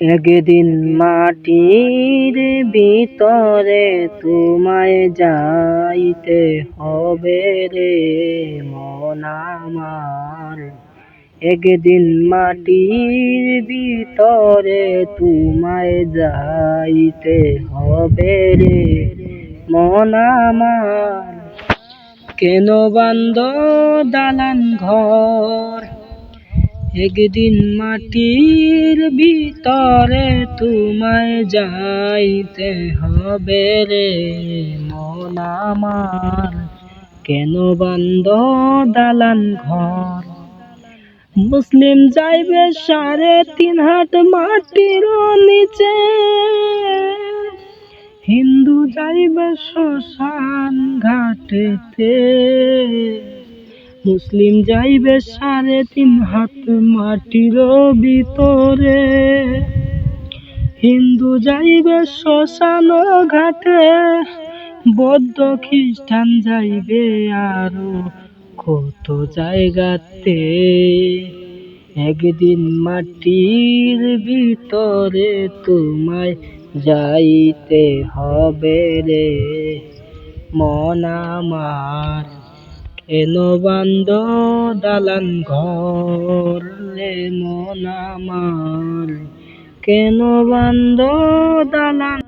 একদিন মাটির ভিতরে তোমায় যাইতে হবে রে মন আমার। একদিন মাটির ভিতরে তোমায় যাইতে হবে রে মন আমার। কেন বান্দ দালান ঘর একদিন মাটির ভিতরে তোমায় যাইতে হবে রে মন আমার। কেন বান্দ দালান ঘর? মুসলিম যাইবে সাড়ে তিন হাত মাটির নিচে। হিন্দু যাইবে শ্মশান ঘাটেতে। মুসলিম যাইবে সাড়ে তিন হাত মাটির ভিতরে। হিন্দু যাইবে শ্মশান ঘাটে, বৌদ্ধ খ্রিস্টান যাইবে আরও কত জায়গাতে। একদিন মাটির ভিতরে তোমায় যাইতে হবে রে, মন আমার কেন বান্দ দালান ঘর রে মন আমার কেন বান্দ দালান